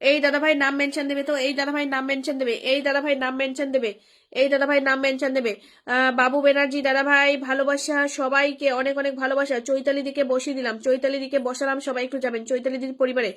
এই দাদা ভাই নাম মেনশন দেবে তো? এই দাদা ভাই নাম মেনশন দেবে? এই দাদা ভাই নাম মেনশন দেবে? এই দাদা ভাই নাম মেনশন দেবে? বাবু ব্যানার্জি দাদা ভাই ভালোবাসা সবাইকে অনেক অনেক ভালোবাসা। চৈতালি দিকে বসিয়ে দিলাম। চৈতালি দিকে বসালাম, সবাই একটু যাবেন। চৈতালি দিদির পরিবারে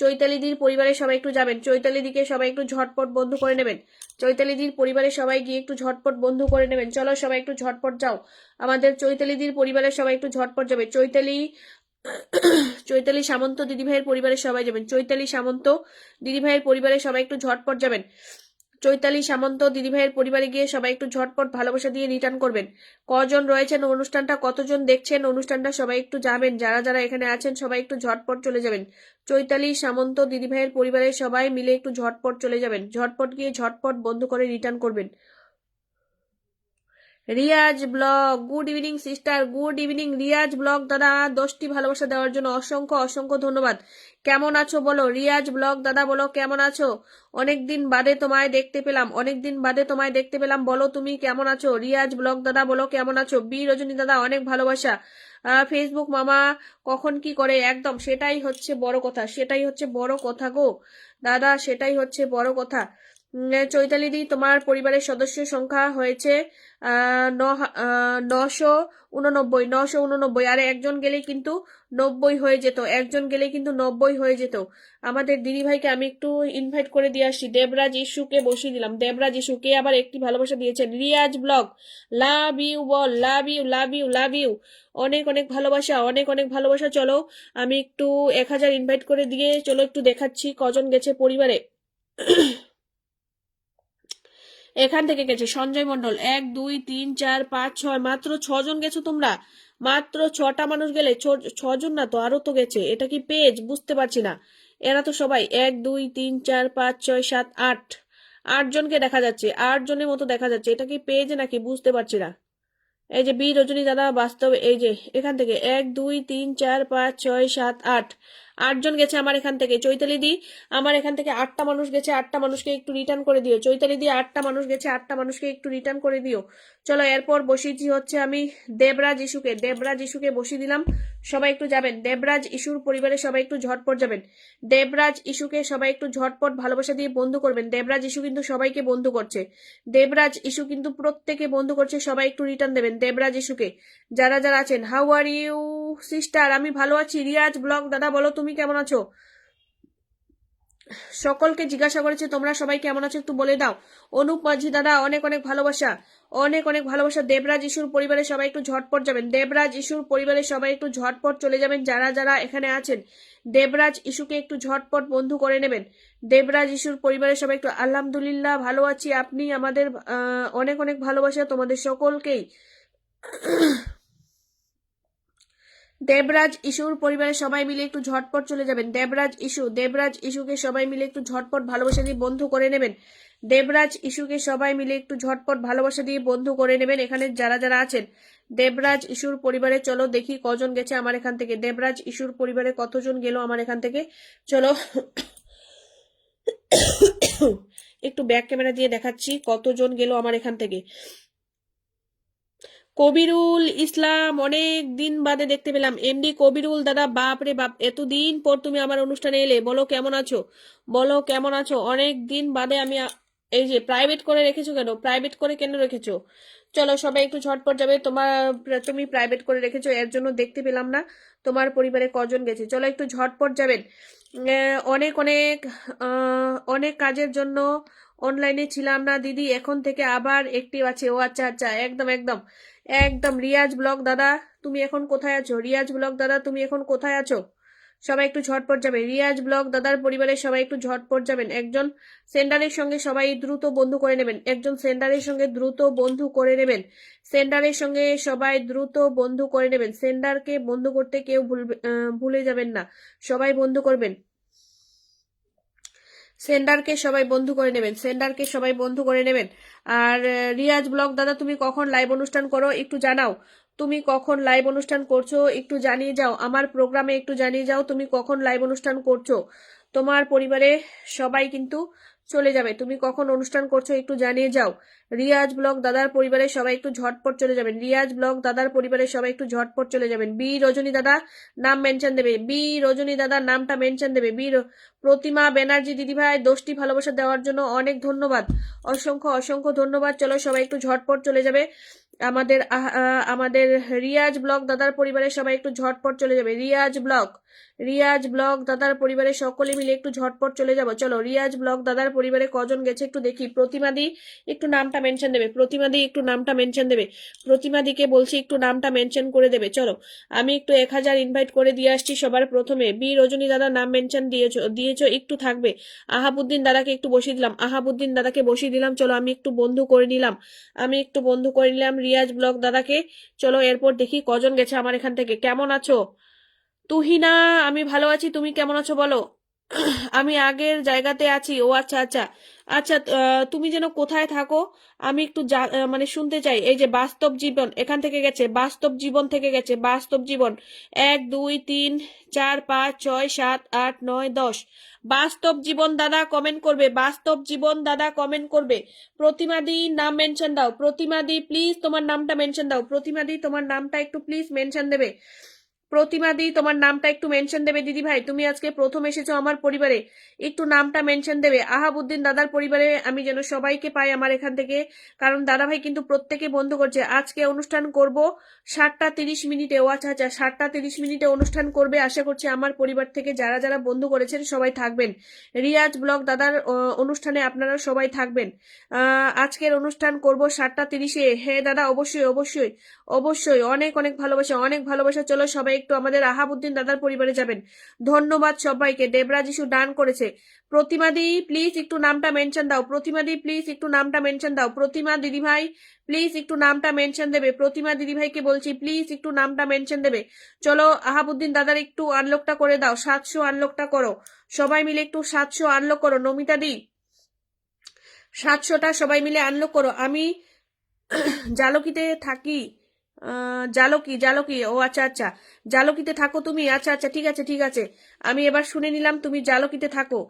চৈতালি দিদির পরিবারে সবাই একটু যাবেন। চৈতালি দিকে সবাই একটু ঝটপট বন্ধু করে নেবেন। চৈতালি দিদির পরিবারে সবাই গিয়ে একটু ঝটপট বন্ধু করে নেবেন। চলো সবাই একটু ঝটপট যাও। আমাদের চৈতালি দিদির পরিবারের সবাই একটু ঝটপট যাবে। চৈতালি চৈতালি সামন্ত দিদিভাইয়ের পরিবারের সবাই যাবেন। চৈতালি সামন্ত দিদিভাইয়ের পরিবারের সবাই একটু ঝটপট যাবেন। চৈতালি সামন্ত দিদিভাইয়ের পরিবারে গিয়ে সবাই একটু ঝটপট ভালোবাসা দিয়ে রিটার্ন করবেন। কজন রয়েছেন, অনুষ্ঠানটা কতজন দেখছেন, অনুষ্ঠানটা সবাই একটু যাবেন। যারা যারা এখানে আছেন, সবাই একটু ঝটপট চলে যাবেন। চৈতালি সামন্ত দিদিভাইয়ের পরিবারের সবাই মিলে একটু ঝটপট চলে যাবেন। ঝটপট গিয়ে ঝটপট বন্ধ করে রিটার্ন করবেন। Riyaz blog. Good evening, sister. Good evening, Riyaz blog. দাদা, দশটি ভালোবাসা দেওয়ার জন্য অসংখ্য অসংখ্য ধন্যবাদ। কেমন আছো বলো? রিয়াজ ব্লগ, দাদা বলো, কেমন আছো? অনেকদিন বাদে তোমায় দেখতে পেলাম, অনেকদিন বাদে তোমায় দেখতে পেলাম। বলো, তুমি কেমন আছো? রিয়াজ ব্লগ, দাদা বলো, কেমন আছো? বি রজনী দাদা, অনেক ভালোবাসা। ফেসবুক মামা কখন কি করে? একদম, সেটাই হচ্ছে বড় কথা, সেটাই হচ্ছে বড় কথা গো। দাদা, সেটাই হচ্ছে বড় কথা। উম, চৈতালি দি তোমার পরিবারের সদস্য সংখ্যা হয়েছে নশো উননব্বই নশো উননব্বই। আর একজন গেলেই কিন্তু নব্বই হয়ে যেত একজন গেলেই কিন্তু নব্বই হয়ে যেত। আমাদের দিদিভাইকে আমি একটু ইনভাইট করে দিয়ে আসছি দেবরাজ ইস্যুকে বসিয়ে দিলাম। দেবরাজ ইস্যুকে আবার একটি ভালোবাসা দিয়েছেন। Riyaz blog. Love you ball love you love you love you. অনেক অনেক ভালোবাসা অনেক অনেক ভালোবাসা। চলো আমি একটু এক হাজার ইনভাইট করে দিয়ে চলো একটু দেখাচ্ছি কজন গেছে পরিবারে। এখান থেকে গেছে। সঞ্জয় মন্ডল এক, দুই, তিন, চার, পাঁচ, ছয়, মাত্র ছজন গেছো তোমরা? মাত্র ছটা মানুষ গেলে ছজন না তো আরও তো গেছে। এটা কি পেজ? বুঝতে পারছি না। এরা তো সবাই, এক, দুই, তিন, চার, পাঁচ, ছয়, সাত, আট। আট জনকে দেখা যাচ্ছে। আট জনের মতো দেখা যাচ্ছে। এটা কি পেজ নাকি? বুঝতে পারছি না। এই যে বি রজনী দাদা, বাস্তবে এই যে, এখান থেকে, এক, দুই, তিন, চার, পাঁচ, ছয়, সাত, আট। আটজন গেছে আমার এখান থেকে। চৈতালি দি, আমার এখান থেকে আটটা মানুষ গেছে, আটটা মানুষকে একটু রিটার্ন করে দিও। চৈতালি দিয়ে আটটা মানুষ গেছে, আটটা মানুষকে একটু রিটার্ন করে দিও। চলো এরপর বসিয়েছি হচ্ছে আমি দেবরাজ ইস্যুকে। দেবরাজ ইস্যুকে বসিয়ে দিলাম। সবাই একটু যাবেন। দেবরাজ ইস্যুর পরিবারে সবাই একটু ঝটপট যাবেন। দেবরাজ ইস্যুকে সবাই একটু ঝটপট ভালোবাসা দিয়ে বন্ধু করবেন। দেবরাজ ইস্যু কিন্তু সবাইকে বন্ধু করছে। দেবরাজ ইস্যু কিন্তু প্রত্যেকে বন্ধু করছে, সবাই একটু রিটার্ন দেবেন দেবরাজ ইস্যুকে। যারা যারা আছেন হাউ আর ইউ সিস্টার আমি ভালো আছি। রিয়াজ ব্লগ, দাদা বলো তুমি কেমন আছো? সকলকে জিজ্ঞাসা করেছে, তোমরা সবাই কেমন আছো একটু বলে দাও। অনুপ মাঝি দাদা, অনেক অনেক ভালোবাসা। অনেক অনেক ভালোবাসা। দেবরাজ ইস্যুর পরিবারে সবাই একটু ঝটপট যাবেন। দেবরাজ ইস্যুর পরিবারে সবাই একটু ঝটপট চলে যাবেন, যারা যারা এখানে আছেন। দেবরাজ ইস্যুকে একটু ঝটপট বন্ধু করে নেবেন। দেবরাজ ইস্যুর পরিবারে সবাই একটু, আলহামদুলিল্লাহ, ভালো আছি। আপনি আমাদের অনেক অনেক ভালোবাসা তোমাদের সকলকেই। দেবরাজ ইস্যুর পরিবারের সবাই মিলে একটু ঝটপট চলে যাবেন। দেবরাজ ইস্যু দেবরাজ ইস্যুকে সবাই মিলে একটু ঝটপট ভালোবাসা দিয়ে বন্ধু করে নেবেন। দেবরাজ ইস্যুকে সবাই মিলে একটু ঝটপট ভালোবাসা দিয়ে বন্ধু করে নেবেন এখানে যারা যারা আছেন। দেবরাজ ইস্যুর পরিবারে চলো দেখি কজন গেছে আমার এখান থেকে। দেবরাজ ইস্যুর পরিবারে কতজন গেল আমার এখান থেকে? চলো। একটু ব্যাক ক্যামেরা দিয়ে দেখাচ্ছি কতজন গেল আমার এখান থেকে। কবিরুল ইসলাম, অনেক দিন বাদে দেখতে পেলাম। এমডি কবিরুল, দাদা, বাপ রে বাপ, এতদিন পর তুমি আমার অনুষ্ঠানে এলে, বলো কেমন আছো? বলো কেমন আছো? অনেক দিন বাদে আমি এই যে প্রাইভেট করে রেখেছো কেন? প্রাইভেট করে কেন রেখেছো? চলো সবাই একটু ঝটপট যাবে। তোমার, তুমি প্রাইভেট করে রেখেছো, এর জন্য দেখতে পেলাম না। তোমার পরিবারে কজন গেছে? চলো একটু ঝটপট যাবেন। অনেক অনেক অনেক কাজের জন্য অনলাইনে ছিলাম না, দিদি। এখন থেকে আবার একটিভ আছে। ও আচ্ছা আচ্ছা একদম একদম। একদম, রিয়াজ ব্লগ দাদা, তুমি এখন কোথায় আছো? রিয়াজ ব্লগ দাদা, তুমি এখন কোথায় আছো? সবাই একটু ঝটপট যাবে রিয়াজ ব্লগ দাদার পরিবারের সবাই একটু ঝটপট যাবেন। একজন সেন্ডারের সঙ্গে সবাই দ্রুত বন্ধু করে নেবেন। একজন সেন্ডারের সঙ্গে দ্রুত বন্ধু করে নেবেন। সেন্ডারের সঙ্গে সবাই দ্রুত বন্ধু করে নেবেন। সেন্ডারকে বন্ধু করতে কেউ ভুলবে ভুলে যাবেন না। সবাই বন্ধু করবেন। সেন্ডারকে সবাই বন্ধু করে নেবেন, সেন্ডারকে সবাই বন্ধু করে নেবেন। আর রিয়াজ ব্লগ, দাদা, তুমি কখন লাইভ অনুষ্ঠান করো একটু জানাও। তুমি কখন লাইভ অনুষ্ঠান করছ একটু জানিয়ে যাও। আমার প্রোগ্রামে একটু জানিয়ে যাও তুমি কখন লাইভ অনুষ্ঠান করছ। তোমার পরিবারে সবাই কিন্তু চলে যাবে। তুমি কখন অনুষ্ঠান করছ একটু জানিয়ে যাও। রিয়াজ ব্লগ দাদার পরিবারের সবাই একটু ঝটপট চলে যাবেন। রিয়াজ ব্লগ দাদার পরিবারের সবাই একটু ঝটপট চলে যাবেন। বি রজনী দাদা নাম মেনশন দেবে। বি রজনী দাদা নামটা মেনশন দেবে। বি প্রতিমা ব্যানার্জি দিদিভাই দোষটি ভালোবাসা দেওয়ার জন্য অনেক ধন্যবাদ। অসংখ্য অসংখ্য ধন্যবাদ। চলো সবাই একটু ঝটপট চলে যাবে। আমাদের আমাদের রিয়াজ ব্লগ দাদার পরিবারের সবাই একটু ঝটপট চলে যাবে। রিয়াজ ব্লগ। রিয়াজ ব্লগ দাদার পরিবারের সকলে মিলে একটু ঝটপট চলে যাব। চলো, রিয়াজ ব্লগ দাদার পরিবারে কজন গেছে একটু দেখি। প্রতিমাদি একটু নামটা মেনশন দেবে। প্রতিমাদি একটু নামটা মেনশন দেবে। প্রতিমাদিকে বলছি একটু নামটা মেনশন করে দেবে। চলো, আমি একটু এক হাজার ইনভাইট করে দিয়ে আসছি সবার প্রথমে। বি, রজনী দাদা নাম মেনশন দিয়েছ দিয়েছ, একটু থাকবে। আহাবুদ্দিন দাদাকে একটু বসিয়ে দিলাম। আহাবুদ্দিন দাদাকে বসিয়ে দিলাম। চলো, আমি একটু বন্ধু করে নিলাম। আমি একটু বন্ধু করে নিলাম রিয়াজ ব্লগ দাদাকে। চলো, এরপর দেখি কজন গেছে আমার এখান থেকে। কেমন আছো? তুহিনা, আমি ভালো আছি, তুমি কেমন আছো বলো? আমি আগের জায়গাতে আছি। ও আচ্ছা আচ্ছা। আচ্ছা তুমি যেন কোথায় থাকো, আমি একটু মানে শুনতে চাই। এই যে বাস্তব জীবন এখান থেকে গেছে, বাস্তব জীবন থেকে গেছে, বাস্তব জীবন। এক, দুই, তিন, চার, পাঁচ, ছয়, সাত, আট, নয়, দশ। বাস্তব জীবন দাদা কমেন্ট করবে, বাস্তব জীবন দাদা কমেন্ট করবে। প্রতিমাদি নাম মেনশন দাও। প্রতিমাদি প্লিজ তোমার নামটা মেনশন দাও। প্রতিমাদি তোমার নামটা একটু প্লিজ মেনশন দেবে। প্রতিমাদি তোমার নামটা একটু মেনশন দেবে, দিদি ভাই। তুমি আজকে প্রথম এসেছ আমার পরিবারে। একটু নামটা মেনশন দেবে। আহাবুদ্দিন দাদার পরিবারে আমি যেন সবাইকে পাই আমার এখান থেকে। কারণ দাদা ভাই কিন্তু প্রত্যেকে বন্ধ করছে। আজকে অনুষ্ঠান করব সাতটা তিরিশ মিনিটে। ও আচ্ছা আচ্ছা সাতটা তিরিশ মিনিটে অনুষ্ঠান করবে আশা করছি আমার পরিবার থেকে। যারা যারা বন্ধু করেছেন সবাই থাকবেন। রিয়াজ ব্লগ দাদার অনুষ্ঠানে আপনারা সবাই থাকবেন। আজকের অনুষ্ঠান করব সাতটা তিরিশে। হ্যাঁ দাদা, অবশ্যই অবশ্যই অবশ্যই। অনেক অনেক ভালোবাসা অনেক ভালোবাসা। চলো সবাই একটু আমাদের আহাবুদ্দিন দাদার পরিবারে যাবেন। ধন্যবাদ সবাইকে। দেবরাজ ইস্যু ডান করেছে। প্রতিমাদি প্লিজ একটু নামটা মেনশন দাও। প্রতিমাদি প্লিজ একটু নামটা মেনশন দাও। প্রতিমা দিদিভাই প্লিজ একটু নামটা মেনশন দেবে। প্রতিমা দিদিভাইকে বলছি প্লিজ একটু নামটা মেনশন দেবে। চলো আহাবুদ্দিন দাদার একটু আনলকটা করে দাও। সাতশো আনলকটা করো। সবাই মিলে একটু সাতশো আনলক করো। নমিতা দি, সাতশোটা সবাই মিলে আনলক করো। আমি জালকিতে থাকি। জালকি জালকি, ও আচ্ছা আচ্ছা। জালকিতে থাকো তুমি আচ্ছা আচ্ছা ঠিক আছে ঠিক আছে। আমি এবার শুনে নিলাম তুমি জালকিতে থাকো।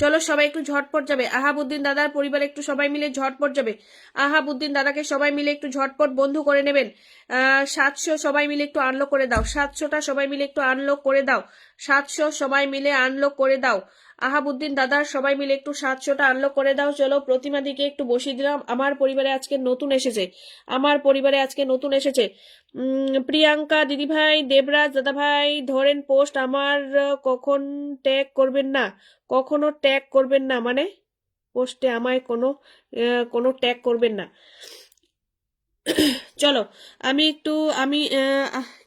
চলো সবাই একটু ঝটপট যাবে। আহাবুদ্দিন দাদার পরিবার একটু সবাই মিলে ঝটপট যাবে। আহাবুদ্দিন দাদাকে সবাই মিলে একটু ঝটপট বন্ধু করে নেবেন। সাতশো সবাই মিলে একটু আনলক করে দাও। সাতশোটা সবাই মিলে একটু আনলক করে দাও। সাতশো সবাই মিলে আনলক করে দাও। আহাবুদ্দিন দাদার সবাই মিলে একটু সাতশোটা আনলক করে দাও, চলো। প্রতিমা দিকে একটু বসিয়ে দিলাম। আমার পরিবারে আজকে নতুন এসেছে। আমার পরিবারে আজকে নতুন এসেছে। প্রিয়াঙ্কা দিদিভাই, দেবরাজ দাদাভাই, ধরেন পোস্ট, আমার কখন ট্যাগ করবেন না? কখনো ট্যাগ করবেন না? মানে পোস্টে আমায় কোনো কোনো ট্যাগ করবেন না। চলো, আমি একটু, আমি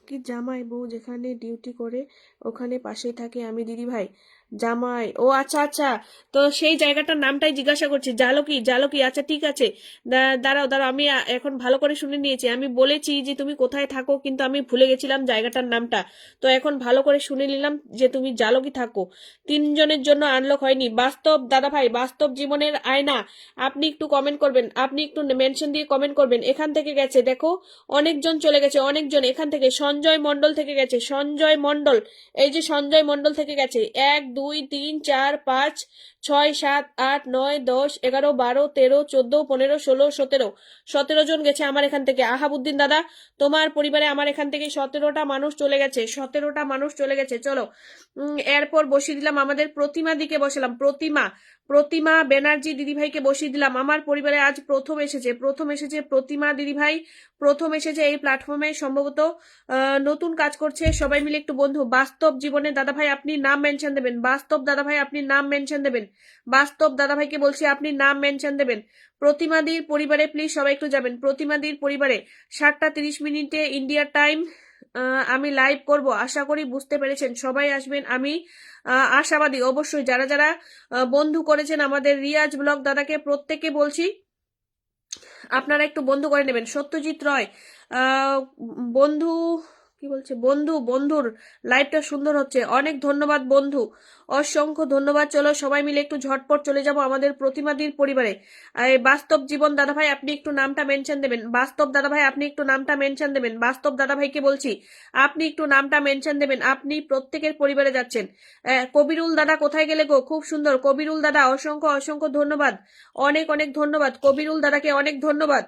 কি জামাই বউ যেখানে ডিউটি করে, ওখানে পাশেই থাকে আমি দিদি ভাই জামাই, ও আচ্ছা আচ্ছা। তো সেই জায়গাটার নামটাই জিজ্ঞাসা করছি, জালকি জালকি আচ্ছা ঠিক আছে। দাঁড়াও দাঁড়াও, আমি এখন ভালো করে শুনে নিয়েছি। আমি বলেছি যে তুমি কোথায় থাকো, কিন্তু আমি ভুলে গেছিলাম জায়গাটার নামটা। তো এখন ভালো করে শুনে নিলাম যে তুমি জালকি থাকো। তিনজনের জন্য আনলক হয়নি। বাস্তব দাদা ভাই বাস্তব জীবনের আয়না। আপনি একটু কমেন্ট করবেন, আপনি একটু মেনশন দিয়ে কমেন্ট করবেন। এখান থেকে গেছে, দেখো, অনেকজন চলে গেছে, অনেকজন এখান থেকে। সঞ্জয় মণ্ডল থেকে গেছে, সঞ্জয় মণ্ডল। এই যে সঞ্জয় মণ্ডল থেকে গেছে, এক দুই, তিন, চার, পাঁচ, ছয়, সাত, আট, নয়, দশ, এগারো, বারো, তেরো, চোদ্দ, পনেরো, ষোলো, সতেরো। সতেরো জন গেছে আমার এখান থেকে। আহাবুদ্দিন দাদা, তোমার পরিবারে আমার এখান থেকে সতেরোটা মানুষ চলে গেছে। সতেরোটা মানুষ চলে গেছে। চলো এরপর বসিয়ে দিলাম আমাদের প্রতিমা দিকে বসালাম। প্রতিমা প্রতিমা ব্যানার্জি দিদিভাইকে বসিয়ে দিলাম। আমার পরিবারে আজ প্রথম এসেছে প্রথম এসেছে প্রতিমা দিদিভাই, প্রথম এসেছে এই প্ল্যাটফর্মে সম্ভবত নতুন কাজ করছে সবাই মিলে একটু বন্ধু। বাস্তব জীবনে দাদাভাই আপনি নাম মেনশন দেবেন। বাস্তব দাদাভাই আপনি নাম মেনশন দেবেন। বাস্তব দাদাভাইকে বলছি আপনি নাম মেনশন দেবেন। প্রতিমাদির পরিবারে প্লিজ সবাই একটু যাবেন। প্রতিমাদির পরিবারে সাতটা তিরিশ মিনিটে ইন্ডিয়ার টাইম আমি লাইভ করব, আশা করি বুঝতে পেরেছেন। সবাই আসবেন, আমি আশাবাদী অবশ্যই। যারা যারা বন্ধু করেছেন আমাদের রিয়াজ ব্লগ দাদাকে প্রত্যেকে বলছি, আপনারা একটু বন্ধু করে নেবেন। সত্যজিৎ রয় বন্ধু কি বলছে? বন্ধু, বন্ধুর লাইভটা সুন্দর হচ্ছে। অনেক ধন্যবাদ, বন্ধু। অসংখ্য ধন্যবাদ। চলো সবাই মিলে একটু ঝটপট চলে যাব আমাদের প্রতিমাদির পরিবারে। বাস্তব জীবন দাদাভাই, আপনি একটু নামটা মেনশন দেবেন। বাস্তব দাদাভাই, আপনি একটু নামটা মেনশন দেবেন। বাস্তব দাদাভাইকে বলছি, আপনি একটু নামটা মেনশন দেবেন। আপনি প্রত্যেকের পরিবারে যাচ্ছেন। কবিরুল দাদা কোথায় গেলে গো? খুব সুন্দর। কবিরুল দাদা, অসংখ্য অসংখ্য ধন্যবাদ। অনেক অনেক ধন্যবাদ। কবিরুল দাদাকে অনেক ধন্যবাদ।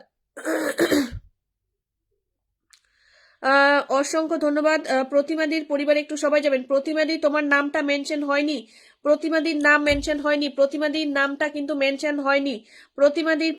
অসংখ্য ধন্যবাদ। প্রতিমাদির পরিবারে একটু সবাই যাবেন। প্রতিমাদি, তোমার নামটা মেনশন হয়নি। প্রতিমাদির নাম মেনশন হয়নি। প্রতিমাদির নামটা কিন্তু মেনশন হয়নি। প্রতিমাদির